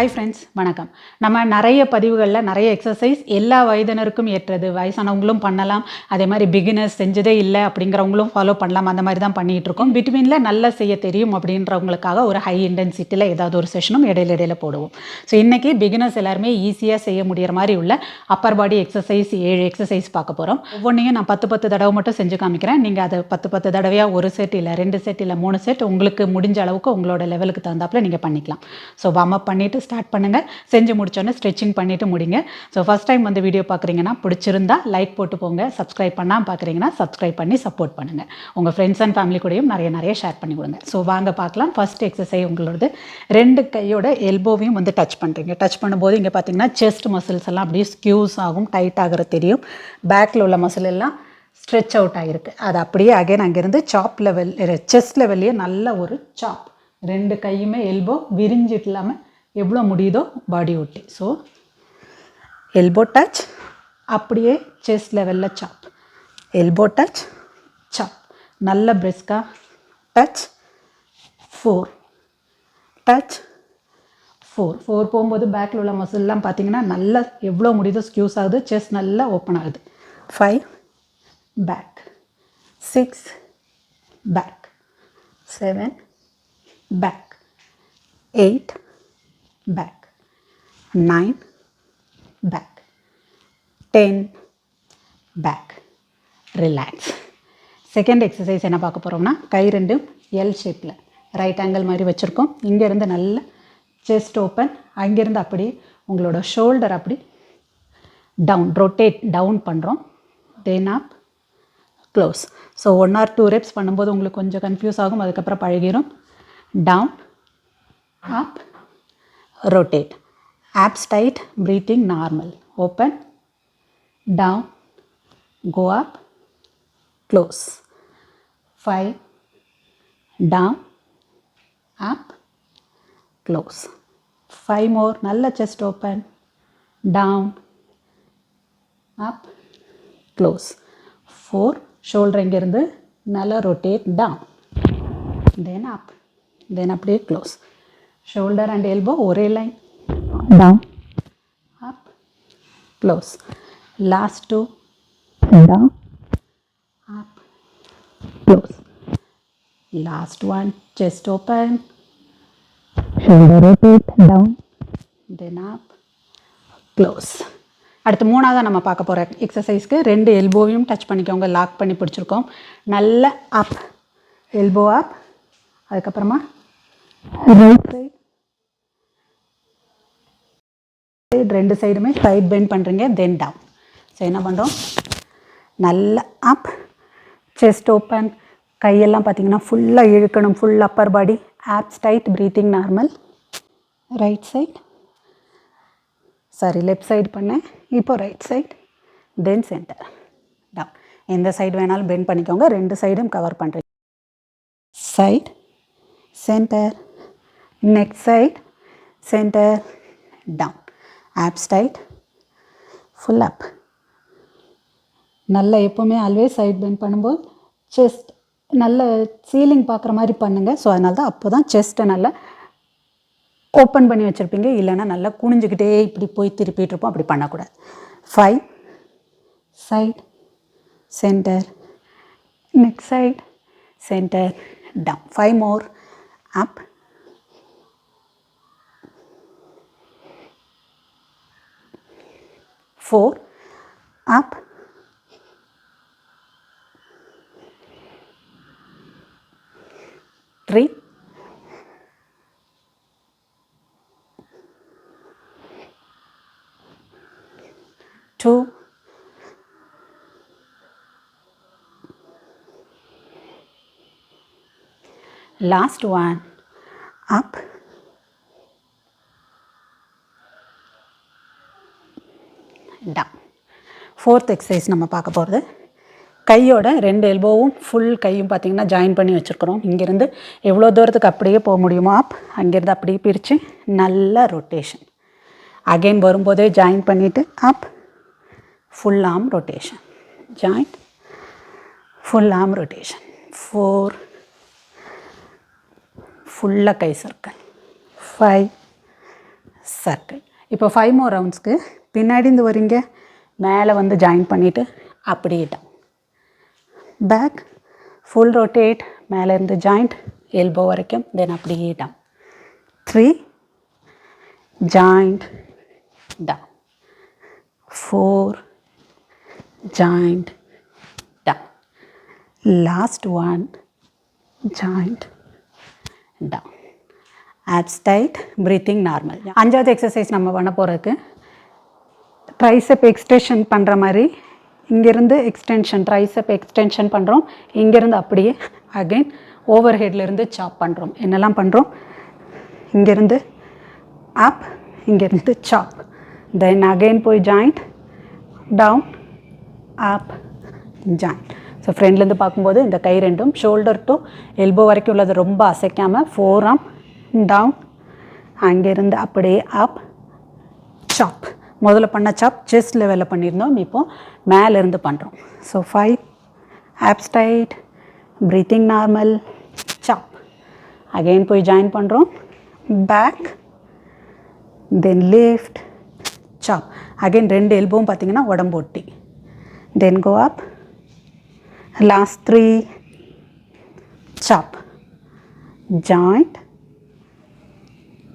Hi friends வணக்கம். நம்ம நிறைய பதிவுகளில் நிறைய எக்ஸசைஸ் எல்லா வயதினருக்கும் ஏற்றது. வயசானவங்களும் பண்ணலாம். அதே மாதிரி பிகினர்ஸ் செஞ்சதே இல்லை அப்படிங்கிறவங்களும் ஃபாலோ பண்ணலாம். அந்த மாதிரி தான் பண்ணிகிட்டு இருக்கோம். பிட்வீனில் நல்லா செய்ய தெரியும் அப்படின்றவங்களுக்காக ஒரு ஹை இன்டென்சிட்டியில் ஏதாவது ஒரு செஷனும் இடையில இடையில போடுவோம். ஸோ இன்றைக்கி பிகினர்ஸ் எல்லாருமே ஈஸியாக செய்ய முடிகிற மாதிரி உள்ள அப்பர் பாடி எக்ஸசைஸ் ஏழு எக்ஸசைஸ் பார்க்க போகிறோம் ஒவ்வொன்றையும் நான் பத்து பத்து தடவை மட்டும் செஞ்சு காமிக்கிறேன். நீங்கள் அதை பத்து பத்து தடவையாக ஒரு செட் இல்லை ரெண்டு செட் இல்லை மூணு செட் உங்களுக்கு முடிஞ்ச அளவுக்கு உங்களோட லெவலுக்கு தகுந்தாப்புல நீங்கள் பண்ணிக்கலாம். ஸோ வார்ம் அப் பண்ணிவிட்டு ஸ்டார்ட் பண்ணுங்கள் செஞ்சு முடிச்சோன்னே ஸ்ட்ரெச்சிங் பண்ணிவிட்டு முடிங்க. ஸோ ஃபஸ்ட் டைம் வந்து வீடியோ பார்க்குறீங்கன்னா பிடிச்சிருந்தா லைக் போட்டு போங்க. சப்ஸ்கிரைப் பண்ணால் பார்க்குறீங்கன்னா சப்ஸ்கிரைப் பண்ணி சப்போர்ட் பண்ணுங்கள் உங்கள் ஃப்ரெண்ட்ஸ் அண்ட் ஃபேமிலி கூடயும் நிறைய நிறைய ஷேர் பண்ணி கொடுங்க. ஸோ வாங்க பார்க்கலாம். ஃபஸ்ட் எக்ஸசைஸ் உங்களோடது. ரெண்டு கையோட எல்போவையும் வந்து டச் பண்ணுறீங்க டச் பண்ணும்போது இங்கே பார்த்தீங்கன்னா செஸ்ட் மசில்ஸ் எல்லாம் அப்படியே ஸ்கியூஸ் ஆகும் டைட் ஆகிற தெரியும். பேக்கில் உள்ள மசில் எல்லாம் ஸ்ட்ரெச் அவுட் ஆகிருக்கு அது அப்படியே அகைன் அங்கேருந்து சாப் லெவல் செஸ்ட் லெவல்லையே நல்ல ஒரு சாப் ரெண்டு கையுமே எல்போ விரிஞ்சிட்டு இல்லாமல் எவ்வளோ முடியுதோ பாடி ஒட்டி ஸோ எல்போ டச் அப்படியே செஸ்ட் லெவலில் சாப் எல்போ டச் சாப் நல்ல பிரெஸ்காக touch four touch four four போகும்போது பேக்கில் உள்ள மசில்லாம் பார்த்தீங்கன்னா நல்லா எவ்வளோ முடியுதோ ஸ்க்யூஸ் ஆகுது செஸ்ட் நல்லா ஓப்பன் ஆகுது. Five back six back seven back eight back nine back ten back relax second exercise என்ன பார்க்க போகிறோம்னா கை ரெண்டும் எல் ஷேப்பில் ரைட் ஆங்கிள் மாதிரி வச்சுருக்கோம். இங்கேருந்து நல்ல செஸ்ட் ஓப்பன் அங்கேருந்து அப்படி உங்களோட ஷோல்டர் அப்படி டவுன் ரொட்டேட் டவுன் பண்ணுறோம் then up close so one or two reps பண்ணும்போது உங்களுக்கு கொஞ்சம் கன்ஃபியூஸ் ஆகும். அதுக்கப்புறம் பழகிடும் down up rotate abs tight breathing normal open down go up close 5 down up close 5 more நல்ல chest open down up close 4 shoulder இங்கிருந்து நல்லா rotate down then up then அப்படியே close shoulder and elbow ஒரே line down up close last two down up close last one chest open shoulder rotate down then up close அடுத்து மூணாவதாக நம்ம பார்க்க போகிற எக்ஸசைஸ்க்கு ரெண்டு எல்போவையும் டச் பண்ணிக்கோங்க லாக் பண்ணி பிடிச்சிருக்கோம் நல்ல அப் எல்போ அப் அதுக்கப்புறமா ரைட் சைட் சைடு ரெண்டு சைடுமே சைட் பெண்ட் பண்ணுறீங்க தென் டவுன் ஸோ என்ன பண்ணுறோம் நல்ல அப் செஸ்ட் ஓப்பன் கையெல்லாம் பார்த்தீங்கன்னா ஃபுல்லாக இழுக்கணும் full upper body abs tight breathing normal right side sorry left side பண்ணேன் இப்போ right side then center down எந்த சைடு வேணாலும் பெண்ட் பண்ணிக்கோங்க. ரெண்டு சைடும் கவர் பண்ணுறீங்க side center neck side center down abs tight, full up. நல்லா எப்போவுமே ஆல்வேஸ் சைட் பெண்ட் பண்ணும்போது செஸ்ட் நல்ல சீலிங் பார்க்குற மாதிரி பண்ணுங்கள் ஸோ அதனால தான் அப்போ தான் செஸ்ட்டை நல்லா ஓப்பன் பண்ணி வச்சுருப்பீங்க. இல்லைன்னா நல்லா குனிஞ்சுக்கிட்டே இப்படி போய் திருப்பிட்டு இருப்போம். அப்படி பண்ணக்கூடாது. Five side center neck side center down five more up 4 up. Three, two, last one. Up. Fourth exercise நம்ம பார்க்க போகிறது கையோட ரெண்டு எல்போவும் ஃபுல் கையும் பார்த்திங்கன்னா ஜாயின் பண்ணி வச்சுருக்குறோம். இங்கேருந்து எவ்வளோ தூரத்துக்கு அப்படியே போக முடியுமோ அப் அங்கேருந்து அப்படியே பிரித்து நல்ல ரொட்டேஷன் அகெயின் வரும்போதே ஜாயின் பண்ணிவிட்டு up full arm rotation join full arm rotation four ஃபுல்லாக கை சர்க்கிள் ஃபைவ் சர்க்கிள் இப்போ ஃபைவ் மோர் ரவுண்ட்ஸ்க்கு பின்னாடி இருந்து வரீங்க. மேலே வந்து ஜாயின் பண்ணிவிட்டு அப்படியே down. பேக் ஃபுல் ரொட்டேட் மேலேருந்து ஜாயிண்ட் எல்போ வரைக்கும் தென் அப்படியே down three joint down four joint down last one joint down abs tight breathing normal அஞ்சாவது எக்ஸசைஸ் நம்ம பண்ண போகிறதுக்கு ட்ரைசப் எக்ஸ்டென்ஷன் பண்ணுற மாதிரி. இங்கேருந்து எக்ஸ்டென்ஷன் ட்ரைசப் எக்ஸ்டென்ஷன் பண்ணுறோம் இங்கேருந்து அப்படியே அகைன் ஓவர் ஹெட்லேருந்து சாப் பண்ணுறோம் என்னெல்லாம் பண்ணுறோம் இங்கேருந்து அப் இங்கேருந்து சாப் தென் அகைன் போய் joint down up joint so ஃப்ரெண்ட்லேருந்து பார்க்கும்போது இந்த கை ரெண்டும் ஷோல்டர் டு எல்போ வரைக்கும் உள்ளது. ரொம்ப அசைக்காமல் ஃபோர் ஆம் டவுன் அங்கேருந்து அப்படியே அப் சாப் முதல்ல பண்ண சாப் செஸ்ட் லெவலில் பண்ணியிருந்தோம். இப்போ மேலேருந்து பண்ணுறோம் so five abs tight breathing normal chop again போய் ஜாயின் பண்ணுறோம் back then lift chop again ரெண்டு எல்போவும் பார்த்தீங்கன்னா உடம்பு ஒட்டி. Then go up last three chop joint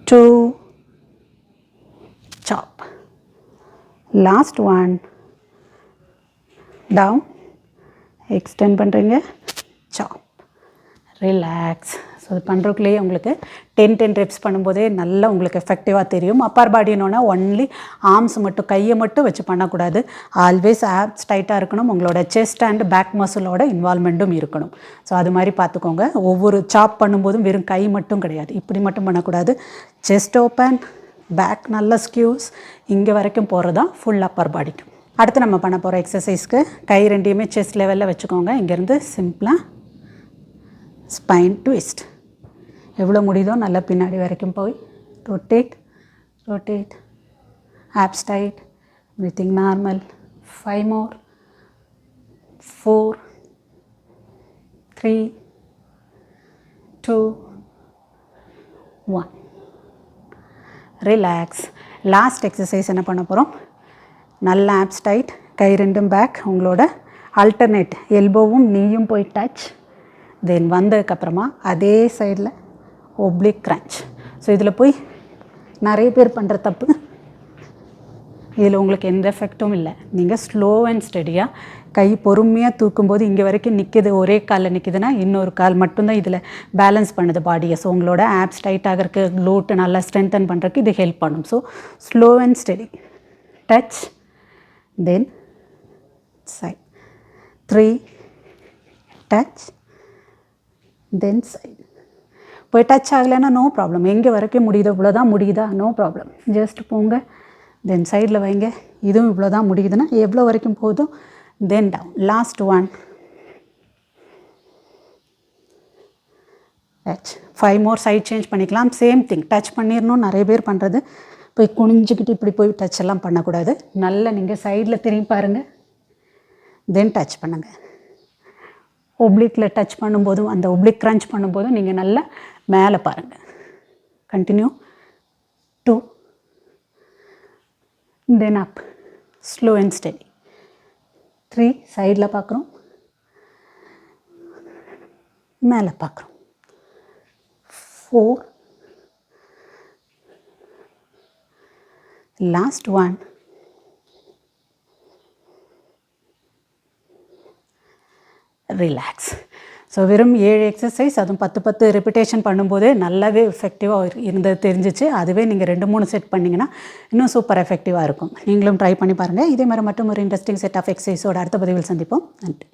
two last one down extend பண்ணுறீங்க chop. ரிலாக்ஸ் ஸோ இது பண்ணுறதுக்குள்ளேயே உங்களுக்கு டென் டென் ரெப்ஸ் பண்ணும்போதே நல்லா உங்களுக்கு எஃபெக்டிவாக தெரியும். அப்பர் பாடினோன்னா ஒன்லி ஆர்ம்ஸ் மட்டும் கையை மட்டும் வச்சு பண்ணக்கூடாது. ஆல்வேஸ் ஆப்ஸ் டைட்டாக இருக்கணும். உங்களோட செஸ்ட் அண்ட் பேக் மசிலோட இன்வால்மெண்ட்டும் இருக்கணும். ஸோ அது மாதிரி பார்த்துக்கோங்க. ஒவ்வொரு சாப் பண்ணும்போதும் வெறும் கை மட்டும் கிடையாது. இப்படி மட்டும் பண்ணக்கூடாது. செஸ்ட் ஓப்பன் பேக் நல்ல ஸ்கியூஸ் இங்கே வரைக்கும் போகிறது தான் ஃபுல் அப்பர் பாடிக்கு அடுத்து நம்ம பண்ண போகிற எக்ஸசைஸ்க்கு கை ரெண்டையுமே செஸ்ட் லெவலில் வச்சுக்கோங்க. இங்கேருந்து சிம்பிளாக ஸ்பைன் ட்விஸ்ட் எவ்வளோ முடியுதோ நல்லா பின்னாடி வரைக்கும் போய் rotate rotate abs tight breathing normal five more four three two one relax last exercise என்ன பண்ண போகிறோம் நல்ல ஆப்ஸ் டைட் கை ரெண்டும் பேக் உங்களோட அல்டர்னேட் எல்போவும் நீயும் போய் டச் தென் வந்ததுக்கப்புறமா அதே சைடில் ஒப்ளிக் க்ரன்ச் ஸோ இதில் போய் நிறைய பேர் பண்ணுற தப்பு. இதில் உங்களுக்கு எந்த எஃபெக்ட்டும் இல்லை. நீங்கள் ஸ்லோ அண்ட் ஸ்டடியாக கை பொறுமையாக தூக்கும்போது இங்கே வரைக்கும் நிற்கிது ஒரே காலில் நிற்கிதுன்னா இன்னொரு கால் மட்டும்தான் இதில் பேலன்ஸ் பண்ணுது பாடியை ஸோ உங்களோட ஆப்ஸ் டைட் ஆகிறதுக்கு க்ளூட்டு நல்லா ஸ்ட்ரென்தன் பண்ணுறதுக்கு இது ஹெல்ப் பண்ணும். So slow and steady touch then side three touch then side போய் டச் ஆகலைன்னா நோ ப்ராப்ளம் எங்கே வரைக்கும் முடியுதோ இவ்வளோ தான் முடியுதா? நோ ப்ராப்ளம் ஜஸ்ட் போங்க. தென் சைடில் வைங்க. இதுவும் இவ்வளோ தான் முடியுதுன்னா எவ்வளோ வரைக்கும் போதும்? Then down last one touch five more side change பண்ணிக்கலாம். சேம் திங் டச் பண்ணிடணும் நிறைய பேர் பண்ணுறது போய் குனிஞ்சிக்கிட்டு இப்படி போய் டச் எல்லாம் பண்ணக்கூடாது. நல்லா நீங்கள் சைடில் திரும்பி பாருங்கள் தென் டச் பண்ணுங்கள் ஒப்ளிக்கில் டச் பண்ணும்போதும் அந்த ஒப்ளிக் க்ரன்ச் பண்ணும்போதும் நீங்கள் நல்லா மேலே பாருங்கள் continue two then up slow and steady three சைடில் பார்க்குறோம் மேலே பார்க்குறோம் four last one relax so வெறும் ஏழு எக்ஸசைஸ் அதுவும் பத்து பத்து ரெப்பிட்டேஷன் பண்ணும்போதே நல்லாவே எஃபெக்டிவாக இருந்தது தெரிஞ்சிச்சு. அதுவே நீங்கள் ரெண்டு மூணு செட் பண்ணிங்கன்னா இன்னும் சூப்பர் எஃபெக்டிவாக இருக்கும். நீங்களும் ட்ரை பண்ணி பாருங்கள் இதே மாதிரி மட்டும் ஒரு இன்ட்ரெஸ்டிங் செட் ஆஃப் எக்ஸசைஸோட அடுத்த பதிவில் சந்திப்போம். நன்றி.